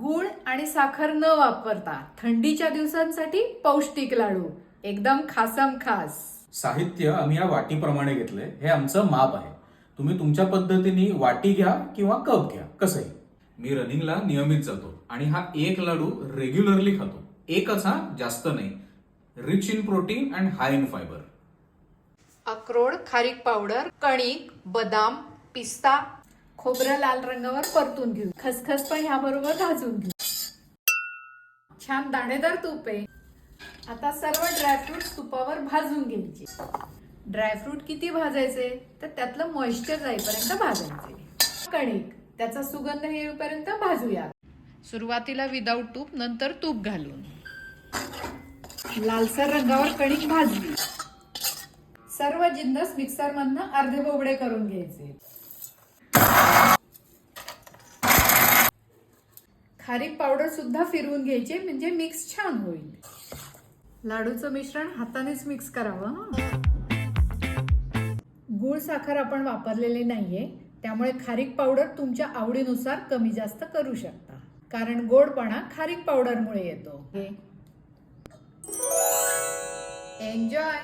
गूळ आणि साखर न वापरता थंडीच्या दिवसांसाठी पौष्टिक लाडू. एकदम खासम खास. साहित्य आम्ही या वाटीप्रमाणे घेतलंय. हे आमचं माप आहे. तुम्ही तुमच्या पद्धतीने वाटी घ्या किंवा कप घ्या. कसंही. मी रनिंगला नियमित जातो आणि हा एक लाडू रेग्युलरली खातो. एकच हा जास्त नाही. Rich in protein and high in fibre अक्रोड खारीक पावडर कणिक बदाम पिस्ता खोबरं लाल रंगावर परतून घेऊ. खसखस पण ह्याबरोबर भाजून घेऊ. छान दाणेदार तूप आहे. आता सर्व ड्रायफ्रुट तुपावर भाजून घ्यायचे. ड्रायफ्रूट किती भाजायचे? तर त्यातलं मॉइश्चर जाईपर्यंत भाजायचे. कणिक त्याचा सुगंध येईपर्यंत भाजूया. सुरुवातीला विदाऊट तूप नंतर तूप घालून. लालसर रंगावर कणिक भाजली. सर्व जिन्नस मिक्सर मधनं अर्धे बोबडे करून घ्यायचे. खारीक पावडर सुद्धा फिरवून घ्यायचे म्हणजे मिक्स छान होईल. लाडूचं मिश्रण हातानेच मिक्स करावं गुळ गूळ साखर आपण वापरलेली नाहीये त्यामुळे खारीक पावडर तुमच्या आवडीनुसार कमी जास्त करू शकता. कारण गोडपणा खारीक पावडरमुळे येतो. एन्जॉय